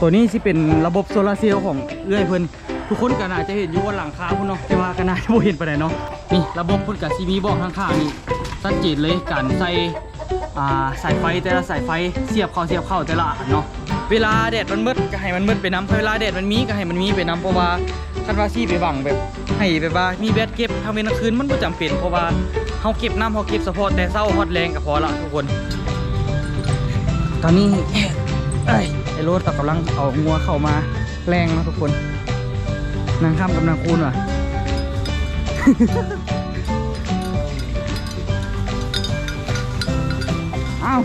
ตัวนี้สิเป็นระบบโซลาร์เซลล์ของเอื้อยเพิ่นทุกคนก็น่าจะเห็นอยู่บนหลังคาพุ่นเนาะแต่ว่าก็น่าจะบ่เห็นปานใดเนาะนี่ระบบพิ่นก็สิมีบอกข้างๆนี่ชัดเจนเลยการใส่าสายไฟแต่ละสายไฟเสียบเข้าเสียบเข้าแต่ละอันเนาะเวลาแดดมันมืดก็ให้มันมืดไปน้ำเวลาแดดมันมีก็ให้มันมีไปน้ำเพราะว่าคันว่าสิไปบังแบบให้แบบว่ามีแบตเก็บทำเป็นกลางคืนมันบ่จำเป็นเพราะว่าเฮาเก็บน้ำเฮาเก็บเฉพาะแต่เช้าฮอดแรงก็พอละทุกคน ตอนนี้ ไอ้รถตักกำลังเอางัวเข้ามาแรงนะทุกคน นางข้ามกับนางคูณว่ะเอ้า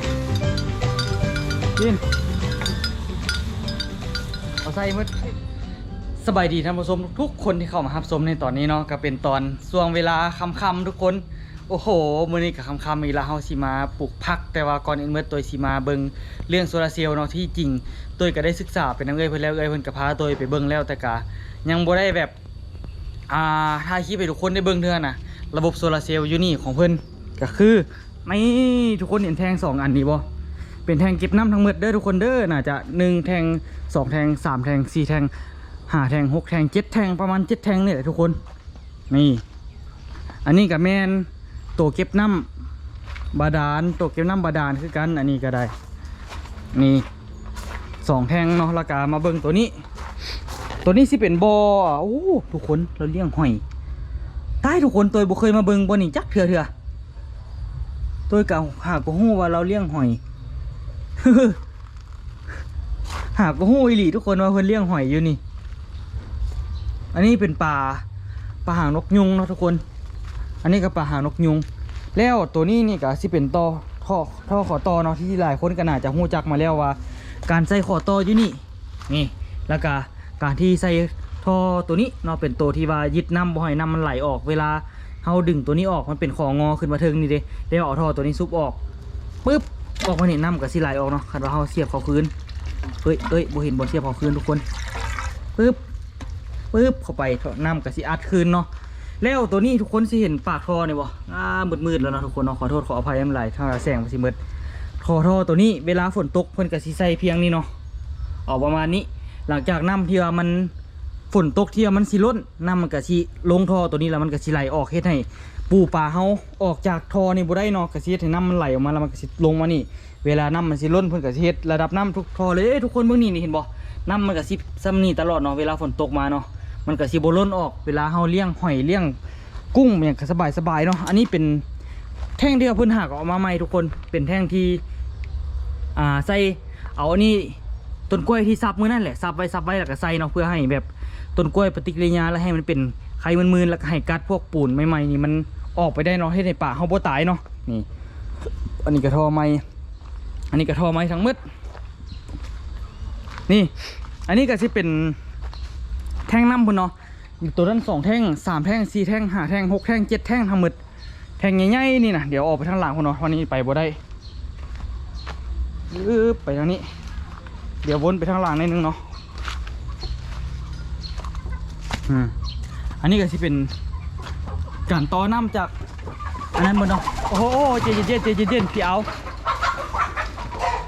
กินเอาใส่มืดสบายดีท่านผู้ชมทุกคนที่เข้ามารับชมในตอนนี้เนาะก็เป็นตอนช่วงเวลาค่ำๆทุกคน โอ้โหมื้อนี้กับค่ำๆอีล้วเฮาสิมาปลูกผัก แต่ว่าก่อนอื่นเมื่อตัวสิมาเบิ่งเรื่องโซลาร์เซลล์เนาะที่จริง ตัวก็ได้ศึกษาเป็นนักเอ้ยเพิ่นแล้วเอ้ยเพิ่นก็พาตัวไปเบิ่งแล้วแต่ก็ยังบ่ได้แบบอ่าถ่ายคลิปให้ทุกคนได้เบิ่งเท่านั้นนะระบบโซลาร์เซลล์อยู่นี่ของเพิ่นก็คือไม่ทุกคนเห็นแทงสองอันนี้บ่เป็นแทงเก็บน้ำทั้งหมดเด้อทุกคนเด้อน่าจะหนึ่งแทงสองแทงสามแทงสี่แทงห้าแทงหกแทงเจ็ดแทงประมาณเจ็ดแทงนี่แหละทุกคนนี่อันนี้กับแมน ตัวเก็บน้ำบาดาลตัวเก็บน้ำบาดาลคือกันอันนี้ก็ได้ นี่สองแทงเนาะแล้วก็มาเบิ่งตัวนี้ ตัวนี้สิเป็นบออะโอ้ทุกคนเราเลี้ยงหอยตายทุกคนตัวบ่เคยมาเบิ่งบ่นี่จักเถื่อเถื่อตัวก็หากบ่ฮู้ว่าเราเลี้ยงหอยหากบ่ฮู้อีหลีทุกคนว่าเพิ่นเลี้ยงหอยอยู่นี่ อันนี้เป็นปลาปลาหางนกยุงเนาะทุกคน อันนี้ก็ปลาหางนกยุง แล้วตัวนี้นี่ก็สิเป็นต่อท่อท่อขอต่อเนาะที่หลายคนก็น่าจะฮู้จักมาแล้วว่า การใส่ขอต่ออยู่นี่นี่ แล้วก็การที่ใส่ท่อตัวนี้เนาะเป็นตัวที่ว่ายึดน้ำบ่ให้น้ำมันไหลออกเวลาเฮาดึงตัวนี้ออกมันเป็นของอขึ้นมาเทิงนี่เด้เดี๋ยวเอาท่อตัวนี้ซุบออกปึ๊บออกมาเนี่ยน้ำก็สิไหลออกเนาะคันว่าเฮาเสียบเขาคืนเอ้ยเอ้ยบ่เห็นบ่เสียบเขาคืนทุกคนปึ๊บปึ๊บเข้าไปน้ำก็สิอัดคืนเนาะ แล้วตัวนี้ทุกคนสิเห็นปากท่อนี่ยบ่อ่ามืดๆแล้วเนาะทุกคนเนาะขอโทษขออภัยน้ำลายถ้าแสงมันสิมืดท่อท่อตัวนี้เวลาฝนตกเพิ่นก็สิใส่เพียงนี้เนาะออกประมาณนี้ หลังจากน้ำที่ว่ามันฝนตกที่ว่ามันสิล้นน้ำมันก็สิลงท่อตัวนี้แล้วมันก็สิไหลออกเฮ็ดให้ปูปลาเฮาออกจากท่อนี่บ่ได้เนาะก็สิเฮ็ดให้น้ำมันไหลออกมาแล้วมันก็สิลงมานี่ เวลาน้ำมันสิล้นเพิ่นก็สิเฮ็ดระดับน้ำทุกท่อเลยเอ้ยทุกคนเบิ่งนี่นี่เห็นบ่น้ำมันก็สิซ้ำนี่ตลอดเนาะเวลาฝนตกมาเนาะ มันก็สิบล้นออกเวลาเฮาเลี้ยงหอยเลี้ยงกุ้งอย่างสบายสบายๆเนาะอันนี้เป็นแท่งที่ว่าเพิ่นหักออกมาใหม่ทุกคนเป็นแท่งที่อ่าใส่เอาอันนี้ต้นกล้วยที่ซับมือนั่นแหละซับไว้ซับไว้แล้วก็ใส่เนาะเพื่อให้แบบต้นกล้วยปฏิกิริยาแล้วให้มันเป็นไข่มันมืนๆแล้วก็ให้กัดพวกปูนใหม่ๆนี่มันออกไปได้เนาะให้ในป่าเฮาบ่ตายเนาะนี่อันนี้กระทอไม้อันนี้กระทอไม้ทั้งหมดนี่ อันนี้ก็สิเป็น แท่งน้ำพุ่นเนาะตัวนั้นสองแท่งสามแท่งสี่แท่งห้าแท่งหกแท่งเจ็ดแท่งทั้งหมดแท่งใหญ่ๆนี่นะเดี๋ยวออกไปทางหลังพุ่นเนาะวันนี้ไปบ่ได้ยืบไปทางนี้ เดี๋ยววนไปทางหลังนิดนึงเนาะอันนี้ก็สิเป็นการต่อน้ำจาก อันนั้นบนเนาะโอ้โหเจเจเจเจเจเจพี่เอา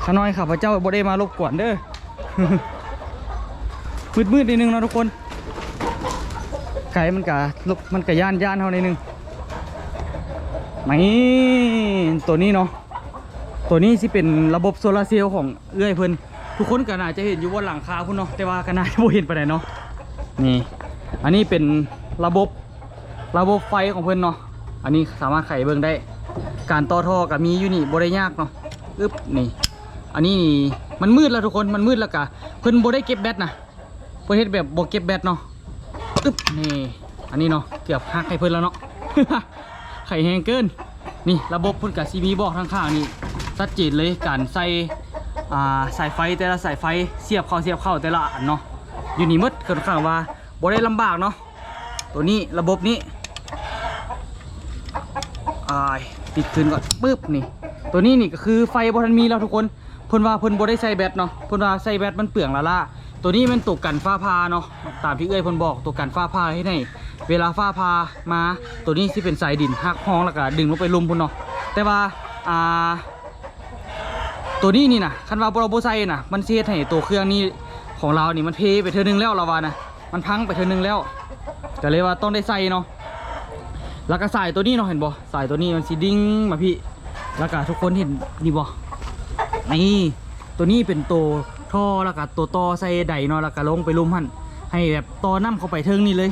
ข้าน้อยข้าพเจ้าบ่ได้มารบกวนเด้อมืดๆนิดนึงนะทุกคน ไก่มันกะลุกมันกะย่านย่านเท่านิดนึงนี่ตัวนี้เนาะตัวนี้สิเป็นระบบโซลาร์เซลล์ของเอื้อยเพิ่นทุกคนก็น่าจะเห็นอยู่บนหลังคาพุ่นเนาะแต่ว่าก็น่าจะบ่เห็นไปไหนเนาะนี่ อันนี้เป็นระบบระบบไฟของเพิ่นเนาะอันนี้สามารถไขเบิ่งได้ การต่อท่อก็มีอยู่นี่บ่ได้ยากเนาะอึ๊บนี่ อันนี้มันมืดแล้วทุกคนมันมืดแล้วก็เพิ่นบ่ได้เก็บแบตนะเพิ่นเฮ็ดแบบบ่เก็บแบตเนาะ อึ๊บนี่อันนี้เนาะเกือบหักให้เพิ่นแล้วเนาะ ไข่แห้งเกิน นี่ระบบพุ่นกับซีมีบอกทางข้างนี่ชัดเจนเลยการใส่อ่าสายไฟแต่ละสายไฟเสียบเข้าเสียบเข้าแต่ละอันเนาะอยู่นี่หมดค่อนข้างว่าบ่ได้ลำบากเนาะตัวนี้ระบบนี้อายติดขึ้นก่อนปึ๊บนี่ ตัวนี้นี่ก็คือไฟบทันมีแล้วทุกคนเพิ่นว่าเพิ่นบ่ได้ใส่แบตเนาะเพิ่นว่าใส่แบตมันเปลืองละล่ะ ตัวนี้มันตกกันฟ้าผ่าเนาะตามที่เอ้ยพนบอกตกกันฟ้าผ่าให้ได้เวลาฟ้าผ่ามาตัวนี้สิเป็นสายดินหักห้องแล้วก็ดึงลงไปลุมพุ่นเนาะแต่ว่าอ่าตัวนี้นี่นะคันว่าเราโบไซน่ะมันเฮ็ดให้ตัวเครื่องนี้ของเรานี่มันเพไปเธอนึงแล้วเราว่านะมันพังไปเธอนึงแล้วก็เลยว่าต้องได้ใส่เนาะแล้วก็สายตัวนี้เนาะเห็นบ่สายตัวนี้มันสีดิ้งมาพี่แล้วก็ทุกคนเห็นนี่บ่นี่ตัวนี้เป็นตัว ท่อแล้วก็ตัวต่อใส่ใดเนาะแล้วก็ลงไปลุ่มหั่นให้แบบต่อน้ำเข้าไปเทิงนี่เลย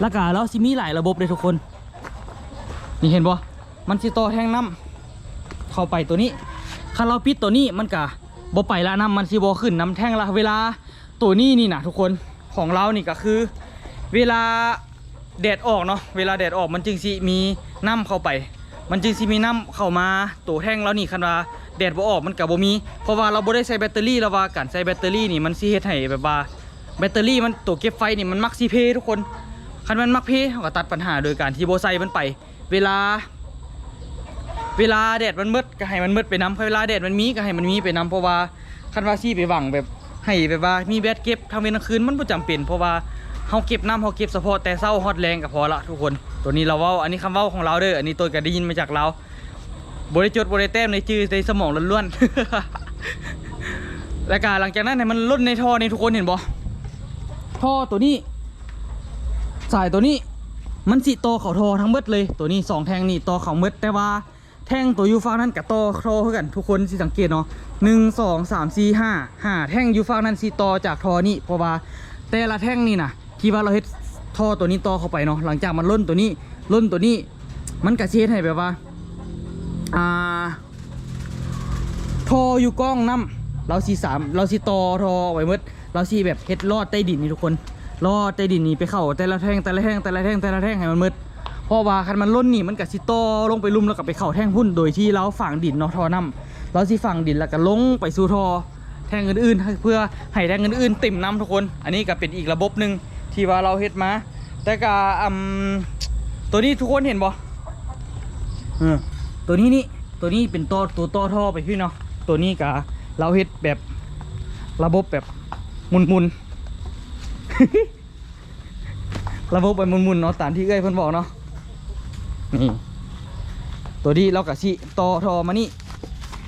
แล้วก็แล้วสิมีหลายระบบเลยทุกคน นี่เห็นบ่มันสิต่อแทงน้ำเข้าไปตัวนี้ถ้าเราปิดตัวนี้มันก็บ่ไปละน้ำมันสิบ่ขึ้นน้ำแท่งละเวลาตัวนี้นี่นะทุกคนของเรานี่ก็คือ เวลาแดดออกเนาะเวลาแดดออกมันจึงสิมีน้ำเข้าไป มันจึงสิมีน้ำเข้ามาตัวแท่งแล้วนี่คันว่า แดดบ่ออกมันก็บ่มี เพราะว่าเราบ่ได้ใส่แบตเตอรี่แล้วว่าการใส่แบตเตอรี่นี่มันสิเฮ็ดให้แบบว่าแบตเตอรี่มันตัวเก็บไฟนี่มันมักสิเพทุกคนคันมันมักเพเขาก็ตัดปัญหาโดยการที่โบไซมันไป เวลา เวลาแดดมันมืดก็ให้มันมืดไปน้ำเวลาแดดมันมีก็ให้มันมีไปน้ำเพราะว่าคันว่าซี่ไปหวังแบบให้แบบว่ามีแบตเก็บทางเวลกลางคืนมันบ่จำเป็น เพราะว่าเฮาเก็บน้ำเฮาเก็บเฉพาะแต่เช้าฮอดแรงก็พอละทุกคน ตัวนี้เราเว้าอันนี้คำเว้าของเราเด้ออันนี้ตัวก็ได้ยินมาจากเรา บ่ได้จดบ่ได้แต้มในชื่อในสมองล้วนๆ แล้วก็หลังจากนั้นให้มันล่นในท่อนี่ทุกคนเห็นบ่ท่อตัวนี้ สายตัวนี้มันสิโตอเขาทอทั้งเบิดเลย ตัวนี้สองแทงนี่โตอเขาเบิดแต่ว่าแท่งตัวยูฟ้านั้นกับโตอทอเท่ากันทุกคนสิสังเกตเนาะหนึ่งสองสามสี่ห้าห้าแท่งยูฟ้านั้นสิโตอจากทอนี่เพราะว่าแต่ละแท่งนี่นะที่ว่าเราเฮ็ดท่อตัวนี้ต่อเข้าไปเนาะหลังจากมันล่นตัวนี้ล่นตัวนี้ มันกระเช็ดให้แบบว่า อ่าทออยู่กล้องน้ำเราสีสามเราสีตอทอไว้หมดเราสีแบบเฮ็ดลอดใต้ดินนี่ทุกคนลอดใต้ดินนี่ไปเข้าแต่ละแท่งแต่ละแท่งแต่ละแท่งแต่ละแท่งให้มันมืดเพราะว่าคันมันล้นนี่มันกับสิตอลงไปลุ่มแล้วก็ไปเข้าแท่งพุ่นโดยที่เราฝังดินเนาะทอน้ำเราสิฝังดินแล้วก็ลงไปสู่ทอแท่งอื่นๆ เพื่อให้แท่งอื่นๆเต็มน้ำทุกคน อันนี้ก็เป็นอีกระบบหนึ่งที่ว่าเราเฮ็ดมา แต่ก็อืมตัวนี้ทุกคนเห็นบ่เออ ตัวนี้นี่ตัวนี้เป็นตัวตัวต่อท่อไปพี่เนาะตัวนี้ก็เราเฮ็ดแบบระบบแบบหมุนระบบไปหมุนๆเนาะตามที่เอ้ยเพิ่นบอกเนาะนี่ตัวนี้เราก็สิต่อทอมานี่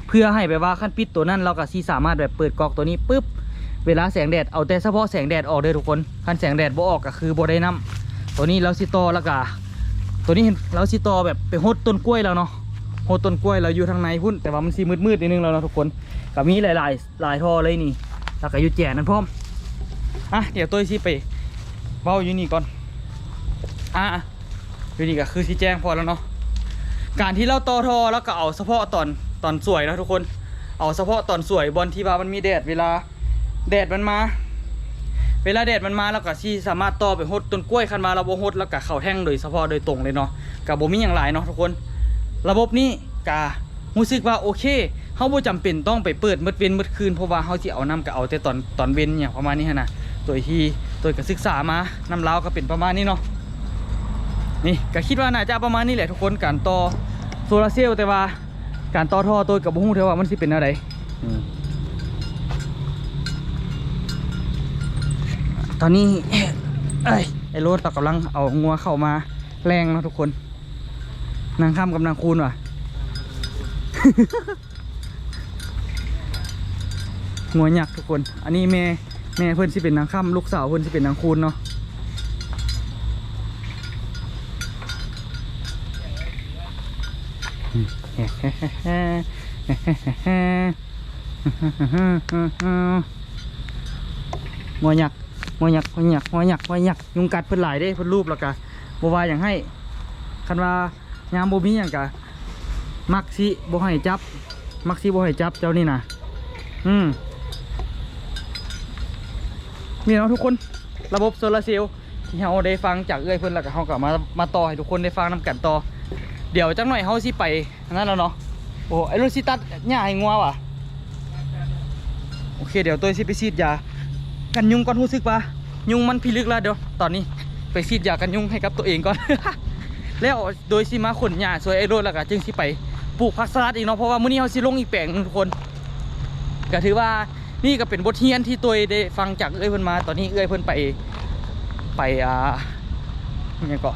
เพื่อให้แบบว่าขั้นปิดตัวนั้นเราก็สิสามารถแบบเปิดกรอกตัวนี้ปุ๊บเวลาแสงแดดเอาแต่เฉพาะแสงแดดออกเด้อทุกคนขั้นแสงแดดบ่ออกก็คือบ่ได้น้ำตัวนี้เราสิต่อแล้วก็ตัวนี้เห็นเราสิต่อแบบไปหดต้นกล้วยแล้วเนาะ หต้นกล้วยเราอยู่ทางในพุ่นแต่ว่ามันสิมืดๆนิดนึงแล้วเนาะทุกคนก็มีหลายๆหลายท่อเลยนี่แล้วก็อยู่แจนั่นพร้อมอะเดี๋ยวตัวสิไปเว้าอยู่นี่ก่อนอะอยู่นี่ก็คือชี้แจงพอแล้วเนาะการที่เราต่อทอแล้วก็เอาเฉพาะตอนตอนสวยนะทุกคนเอาเฉพาะตอนสวยบนที่ว่ามันมีแดดเวลาแดดมันมา เวลาแดดมันมาแล้วก็ที่สามารถต่อไปหดต้นกล้วยคันมาเราโบหดแล้วก็เข้าแท่งโดยเฉพาะโดยตรงเลยเนาะกับโบมีอย่างหลายเนาะทุกคน ระบบนี้การู้สึกว่าโอเคเฮาบ่จำเป็นต้องไปเปิดมืดเว้นมืดคืนเพราะว่าเฮาสิเอาน้ำก็เอาแต่ตอนตอนเว้นอย่างประมาณนี้หั้นะโดยที่โดยก็ศึกษามาน้ำลาวก็เป็นประมาณนี้เนาะนี่ก็คิดว่าน่าจะประมาณนี้แหละทุกคนการต่อโซลาร์เซลล์แต่ว่าการต่อท่อตัวกับบุ้งเทว่ามันสิเป็นอะไรตอนนี้ไอ้รถเรากำลังเอางัวเข้ามาแรงนะทุกคน นางข้ามกับนางคูณว่ะ งัวหยักษ์ทุกคน อันนี้แม่แม่เพื่อนสิเป็นนางข้ามลูกสาวเพื่อนสิเป็นนางคูณเนาะงอหยักงอหยักงอหยักงอหยักงอหยักยุงกัดเพิ่นหลายเด้เพิ่นรูปแล้วก็บ่ว่าอย่างให้ คันว่า ยามบ่มีหยังก็มักสิบ่ให้จับ มักสิบ่ให้จับเจ้านี่นะอืมนี่เนาะทุกคนระบบโซลาร์เซลล์ที่เฮาได้ฟังจากเอื้อยเพิ่นแล้วก็เฮาก็มามาต่อให้ทุกคนได้ฟังนํกันต่อ เดี๋ยวจังหน่อยเฮาสิไปนนั้นแล้วเนาะโอ้ไอ้รถสิตัดหญ้าให้งัวว่ะโอเคเดี๋ยวตัวสิไปฉีดยากันยุงก่อนรู้สึกปะยุงมันพิลึกแล้วเดี๋ยวตอนนี้ไปฉีดยากันยุงให้กับตัวเองก่อน แล้วโดยสิมาขนหญ้าสวยไอ้รถแล้วก็จึงสิไปปลูกผักสลัดอีกเนาะเพราะว่ามื้อนี้เฮาสิลงอีกแปลงนึงทุกคนก็ถือว่านี่ก็เป็นบทเรียนที่ตัวได้ฟังจากเอ้ยเพิ่นมา ตอนนี้เอ้ยเพิ่นไปไปอ่าอิหยังก็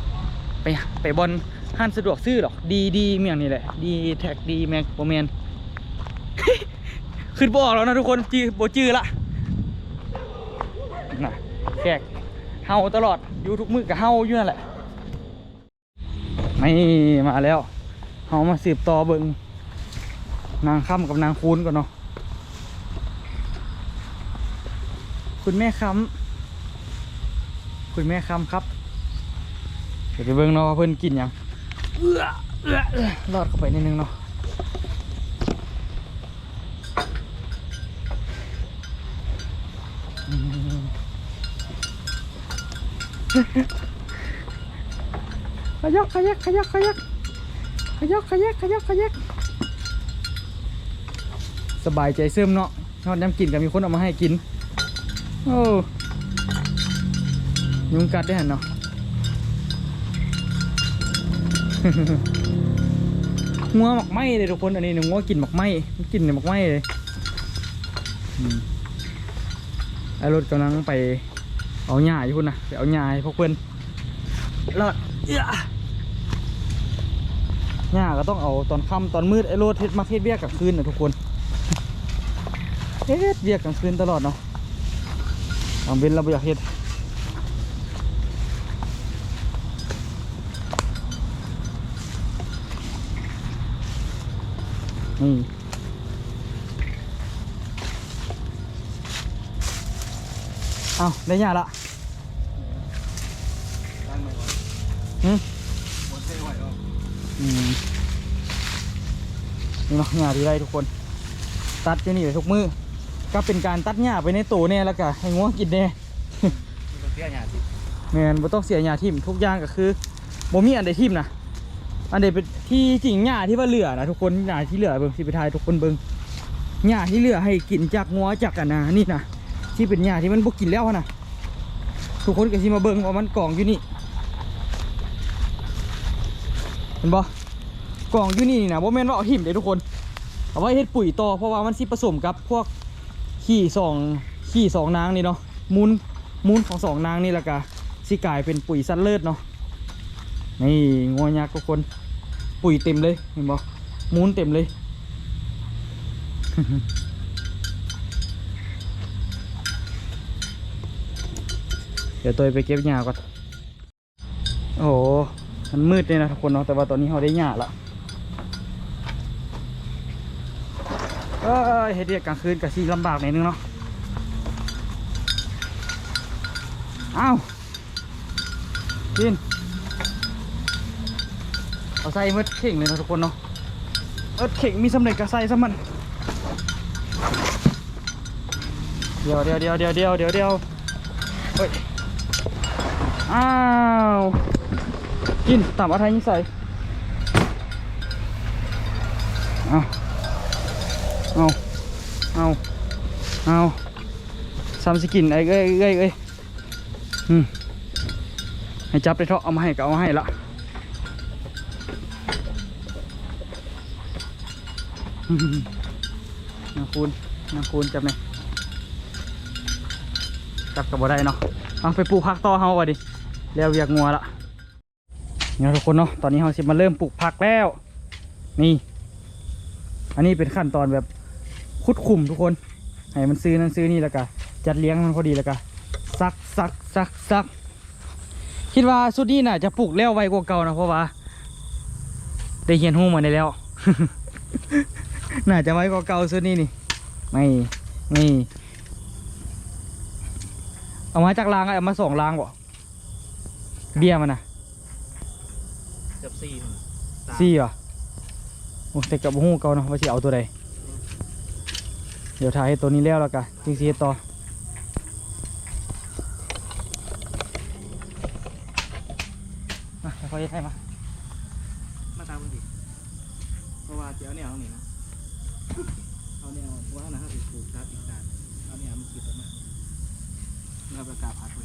ไปไปบอลห้านสะดวกซื้อหรอกดีดีเมียงนี่แหละดีแท็กดีแม็กโปรแมนขึ้นบออแล้วนะทุกคนจือโบจือละนะแขกเฮาตลอดอยู่ทุกมื้อกับเฮาอยู่นั่นแหละ ไม่มาแล้วเฮามาสืบต่อเบิงนางค่ำกับนางคูนก่อนเนาะคุณแม่ค้ำคุณแม่ค้ำครับเดี๋ยวไปเบิ่งเนาะเพิ่อนกินยังเอื้อเอื้อเอื้อรอดเข้าไปนิดนึงเนาะ ขยักขยักขยักขยักขยักขยักขยักขยักสบายใจเสริมเนาะยอดน้ำกินก็มีคนเอามาให้กิน โอ้ยุงกัดได้หันเนาะงัวหมักไหมเลยทุกคน อันนี้หนึ่งงัวกินหมักไหมมันกินหมักไหมเลยไอรถกำลังไปเอาหญ้าอยู่พุ่นะไปเอาหญ้าให้พวกเพื่อนรอดเอื้อ หญ้าก็ต้องเอาตอนค่ำตอนมืดไอ้รถเฮ็ดมาเฮ็ดเวียกกลางคืนนะทุกคนเฮ็ดเวียกกลางคืนตลอดเนาะตอนเว้นเราบ่อยากเฮ็ดนี่เอาได้ยาละตั้งไว้ก่อนหืม นี่เนาะหญ้าที่ได้ทุกคน ตัดจะนี่ไปทุกมือก็เป็นการตัดหญ้าไปในตูเนี่ยแล้วก็ให้งัวกินแน่มันต้องเสียหยาสิแมนบ่ต้องเสียหญ้าทิ่มทุกอย่างก็คือบ่มีอันใดทิ่มนะอันใดเป็นที่จริงหญ้าที่ว่าเหลือนะทุกคนหญ้าที่เหลือเบิ่งสิไปทายทุกคนเบิ่งหญ้าที่เหลือให้กินจากงัวจากอันนะนี่นะที่เป็นหญ้าที่มันบ่กินแล้วนะทุกคนก็สิมาเบิ่งว่ามันกองอยู่นี่เห็นบ่ กล่องอยู่นี่นะบ่แม่นว่าเอาทิ่มเด้ทุกคน เอาไว้เฮ็ดปุ๋ยต่อเพราะว่ามันสิผสมกับพวกขี้สองขี้สองนางนี่เนาะมูลมูลของสองนางนี่แหละกะสิกลายเป็นปุ๋ยสัตว์เลิศเนาะนี่งอยักษ์ทุกคน ปุ๋ยเต็มเลยเห็นบ่มูลเต็มเลยเดี๋ยวตัวไปเก็บหญ้าก่อน โอ้โห มันมืดเลยนะทุกคนเนาะ แต่ว่าตอนนี้เราได้หญ้าละ เอ้ยเฮ็ดเรียกกลางคืนกับซีลำบากหน่อยนึงเนาะอ้าวกินเอาใส่เมื่อเข่งเลยนะทุกคนเนาะเอิดเข่งมีสำเร็จกับใส่ซะมันเดี๋ยวเดี๋ยวเดี๋ยวเดี๋ยวเดี๋ยวเดี๋ยวเดี๋ยวเฮ้ยอ้าวกินต่ำเอาไทยนี่ใส่เอาเอาเอา เอาซ้ำสกินไอ้เอ้ยเอ้ยเอ้ยให้จับได้เถอะเอามาให้ก็เอามาให้ละนางคูณนางคูณจับไหนอยจับกับบ่ได้เนาะเอาไปปลูกผักต่อเฮาว่ะดิแล้วเวียกงัวละเนี่ยทุกคนเนาะตอนนี้เฮาสิมาเริ่มปลูกผักแล้ว นี่ อันนี้เป็นขั้นตอนแบบคุดคุมทุกคน ให้มันซื้อนั่นซื้อนี่แล้วก็จัดเลี้ยงมันพอดีแล้วก็ซักซักซักซักคิดว่าสุดนี้น่ะจะปลูกแล้วไวกว่าเก่านะเพราะว่าได้เหียนหูมาได้แล้ว น่าจะไวกว่าเก่าสุดนี้นี่ ไม่นี่เอามาจากรางอะเอามาสองรางบ่เบี้ยมันนะเกือบสี่สี่ว่ะโอ้แต่กับหูเก่าเนาะว่าสิเอาตัวใดเดี๋ยวถ่ายให้ตัวนี้แล้วแล้วกันจริงสิเฮ็ดต่อมาค่อยๆให้มา มาตามมันดิเพราะว่าเดี๋ยวเนี่ยเอาหนินะเอาเนี่ยเอาว่านะฮะถูกถูกครับอีกการเอาเนี่ยมันคิดออกมาเราประกาศผัดไว้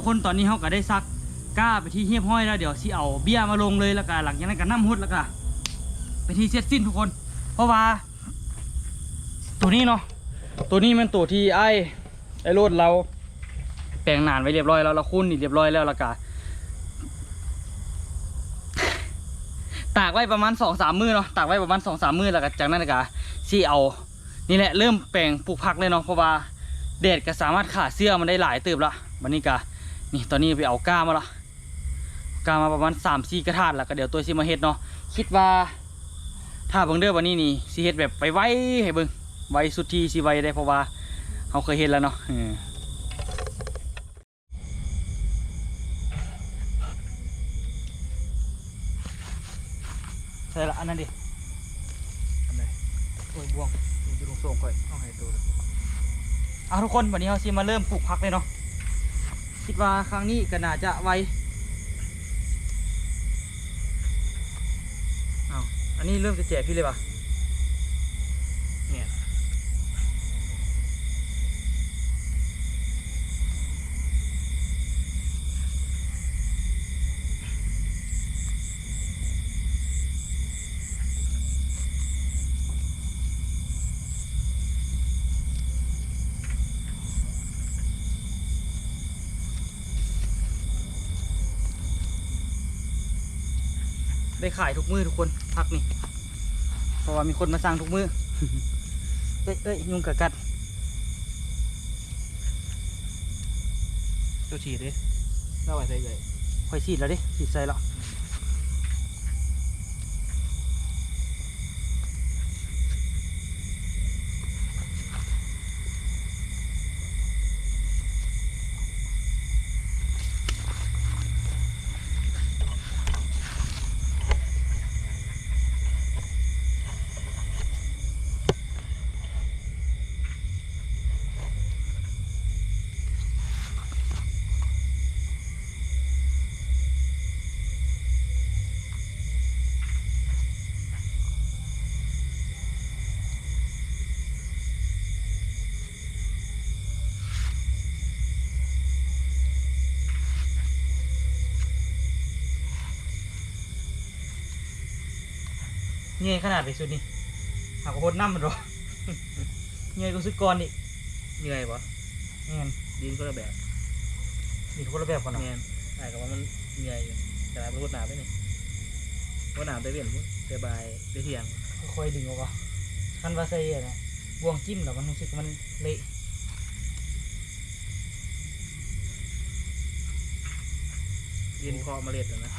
ทุกคนตอนนี้เขาก็ได้ซักก้าไปที่เฮียบห้อยแล้วเดี๋ยวสิเอาเบี้ยมาลงเลยแล้วก็หลังจากนั้นก็น้ำหุดแล้วก็ไปที่เสร็จสิ้นทุกคน เพราะว่า ตัวนี้เนาะตัวนี้มันตัวที่ไอ้ไอ้รถเรา แปลงนานไว้เรียบร้อยแล้วเราคุ้นนี่เรียบร้อยแล้วแล้วก็ตากไว้ประมาณสองสามมือเนาะตากไว้ประมาณสองสามมือแล้วก็จากนั้นก็สิเอา นี่แหละเริ่มแปลงปลูกผักเลยเนาะเพราะว่าแดดก็สามารถขาเสื้อมันได้หลายเติบละวันนี้ก็ นี่ตอนนี้ไปเอาก้ามาละก้ามาประมาณสามสี่กระถาดแล้วก็เดี๋ยวตัวซิมาเฮ็ดเนาะคิดว่า ถ้าเบิ่งเด้อวันนี้นี่สิเฮ็ดแบบไปไว้ให้เบิ่งไว้สุดที่สิไว้ได้เพราะว่าเขาเคยเฮ็ดแล้วเนาะเออใช่ละอันนั้นดิอันไหนโอ้ยบวงอยู่ตรงส่งค่อยเอาให้ตัวเลยเอาทุกคนวันนี้เราสิมาเริ่มปลูกผักเลยเนาะ คิดว่าครั้งนี้ก็น่าจะไวเอาอันนี้เริ่มจะแจกพี่เลยปะเนี่ย ได้ขายทุกมือทุกคนผักนี่เพราะว่ามีคนมาสั่งทุกมือเอ้ยเอ้ยยุงกัดกัดตัวฉีดดิเล่าไว้ใส่ใหญ่ค่อยฉีดแล้วดิฉีดใส่แล้ว เงยขนาดไปสุดนี่หากว่าโคตรน้ำมันหรอเงยก็สุดก่อนนี่เหนื่อยปะเงี้ยดินก็ระแบบมีคนละแบบกันเนาะแมนใช่กับว่ามันเหนื่อยอยู่แต่ละเป็นรถหนาไปนี่รถหนาไปเวียนพุ่นเตะบายได้เที่ยงค่อยๆดึงออกอะคันว่าใส่อะนะบวงจิ้มแล้วมันรู้สึกมันเละดินเพาะเมล็ดอะนะ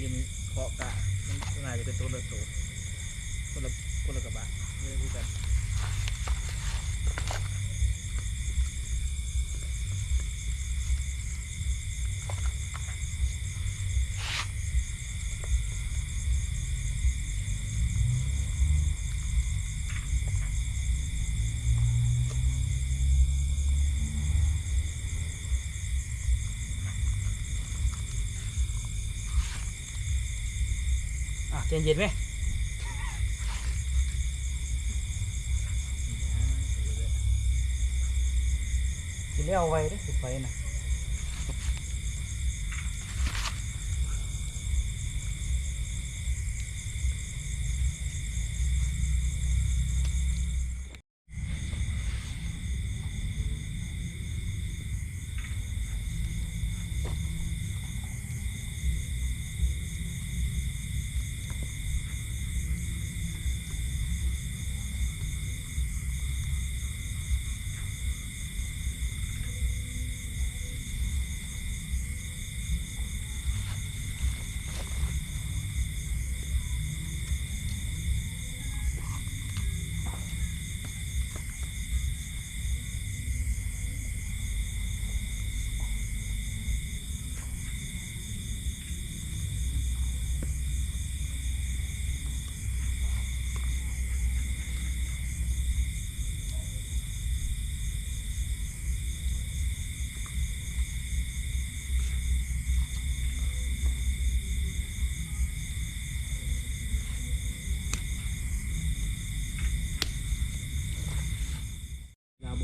ดินเพาะกะ มันน่าจะเป็นตัวเลือดโตคนละคนละกระบะไม่ได้พูดกัน เย็นเย็นไหมกินแล้วไว้ได้สุดไปนะ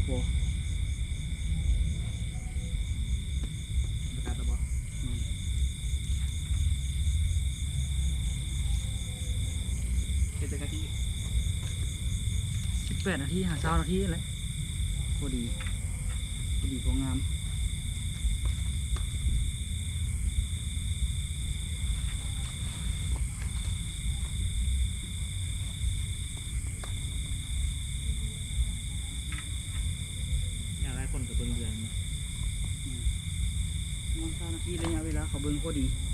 โอ้เจ็ดนาทีสิบแปดนาทีหาเช้านาทีเลยพอดีพอดีพองาม ล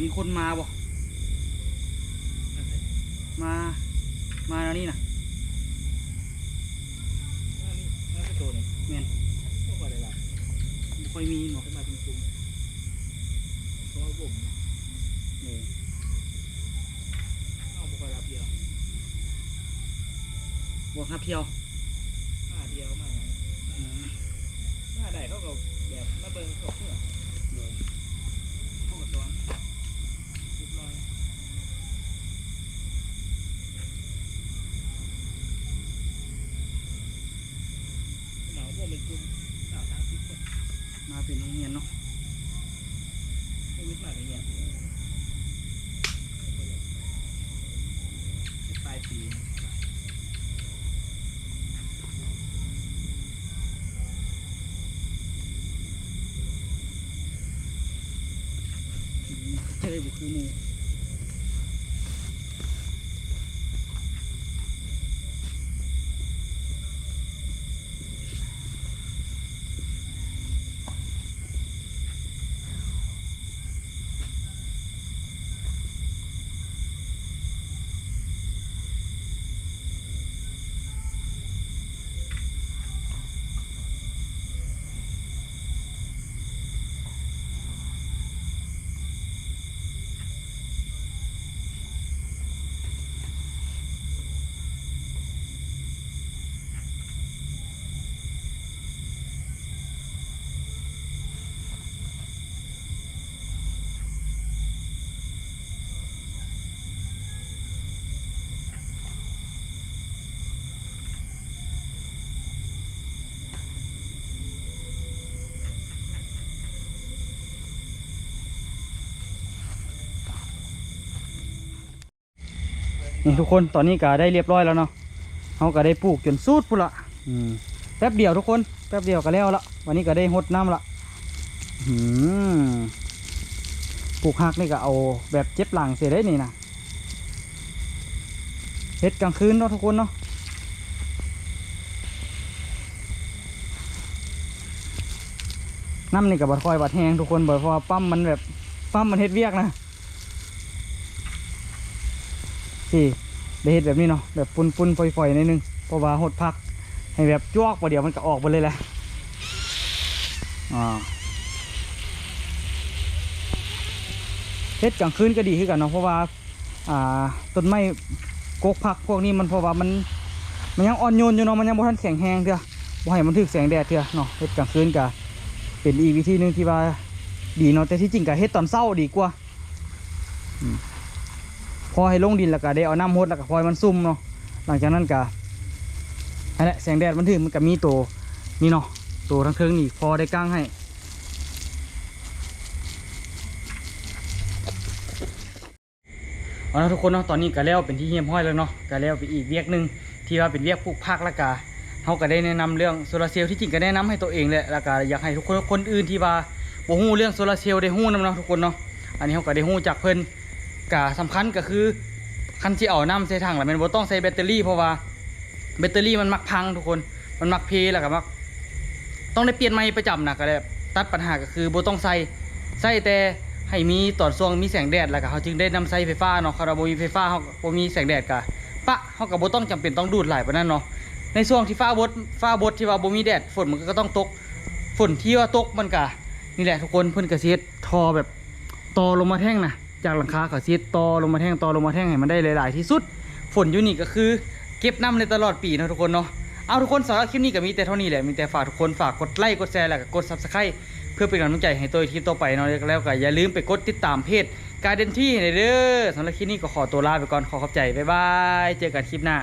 มีคนมาบ่มา มาแล้วนี่นะอันนี้นั่นเป็นตัวเนี่ยเมียนพวกอะไรล่ะบ่ค่อยมีหมอกขึ้นมาเป็นซุ้มเพราะว่าผมเลยเอาบุคลาเดียวบวกฮับเที่ยว มาเดียวมาอย่างมาได้เขาก็แบบมาเบิ่งเขาเพื่อ เลย เขาก็สอนเรียบร้อยหนาวพวกเป็นกลุ่มสาวสามสิบคน มาเป็นโรงเรียนเนาะ โควิดมาอย่างเงี้ยปลายปี อืมเจอบุคือหมู นี่ทุกคนตอนนี้ก็ได้เรียบร้อยแล้วเนาะเขาก็ได้ปลูกจนสุดพุ่นละอืมแป๊บเดียวทุกคนแป๊บเดียวก็แล้วละวันนี้ก็ได้หดน้ำละอืมปลูกหักนี่ก็เอาแบบเจ็บหลังเสียได้นี่นะเฮ็ดกลางคืนเนาะทุกคนเนาะน้ำนี่กับบดคอยบัดแหงทุกคนบ่เพราะว่าปั๊มมันแบบปั๊มมันเฮ็ดเวียกนะ ที่ได้เห็ดแบบนี้เนาะแบบปุนปุนๆฝอยๆนิดนึงเพราะว่าหดพัก ให้แบบจวกประเดี๋ยวมันก็ออกไปเลยแหละอ่าเฮ็ดกลางคืนก็ดีขึ้นกันเนาะเพราะว่าอ่าต้นไม้กกพักพวกนี้มันเพราะว่ามันมันยังอ่อนโยนอยู่เนาะมันยังบ่ทันแข็งแรงเถอะบ่ให้มันถึกแสงแดดเถอะเนาะเฮ็ดกลางคืนก็เป็นอีกวิธีหนึงที่ว่าดีเนาะแต่ที่จริงก็เฮ็ดตอนเช้าดีกว่า พอให้ลงดินแล้วก็ได้เอาน้ำหดแล้วก็พอให้มันซุ่มเนาะหลังจากนั้นก็นั่นแหละแสงแดดมันถึงมันก็มีตัวนี่เนาะตัวทั้งเครื่องนี่พอได้ก้างให้เอาละทุกคนเนาะตอนนี้ก็แล้วเป็นที่เฮียมห้อยแล้วเนาะก็แล้วไปอีกเวียกหนึ่งที่ว่าเป็นเวียกปลูกผักล้วก็เขาก็ได้แนะนำเรื่องโซลาร์เซลล์ที่จริงก็แนะนำให้ตัวเองเลยล้วก็อยากให้ทุกคนคนอื่นที่ว่าบ่ฮู้เรื่องโซลาร์เซลล์ได้ฮู้นำเนาะทุกคนเนาะอันนี้เขาก็ได้ฮู้จากเพิ่น กะสำคัญก็คือคันที่เอาน้ำใส่ถังแล้วมันบ่ต้องใส่แบตเตอรี่ เพราะว่าแบตเตอรี่มันมักพังทุกคนมันมักเพแล้วก็มักต้องได้เปลี่ยนไม้ประจำนะก็เลยตัดปัญหาก็คือบ่ต้องใส่ใส่แต่ให้มีตอนช่วงมีแสงแดดแล้วก็เขาจึงได้นำใส่ไฟฟ้าเนาะเขาเราบ่มีไฟฟ้าเขาบ่มีแสงแดดก็ปะเขาก็บ่ต้องจำเป็นต้องดูดหลายปานนั้นเนาะในช่วงที่ฟ้าบดฟ้าบดที่ว่าบ่มีแดดฝนมันก็ต้องตกฝนที่ว่าตกมันก็นี่แหละทุกคนเพิ่นก็สิเฮ็ดทอแบบตอลงมาแท่งนะ จากหลังคาก็สิเฮ็ดตอลงมาแท่งตอลงมาแท่งให้มันได้หลาย ๆ ที่สุด ฝนยูนิก็คือ เก็บน้ำเลยตลอดปีนะทุกคนเนาะเอาทุกคนสำหรับคลิปนี้ก็มีแต่เท่านี้แหละมีแต่ฝากทุกคนฝากกดไลค์กดแชร์แล้วก็กดซับสไครต์เพื่อเป็นกำลังใจให้ตัวทีมต่อไปเนาะแล้วก็อย่าลืมไปกดติดตามเพจการเดนที่ในเด้อสำหรับคลิปนี้ก็ขอตัวลาไปก่อนขอขอบใจบ๊ายบายเจอกันคลิปหน้า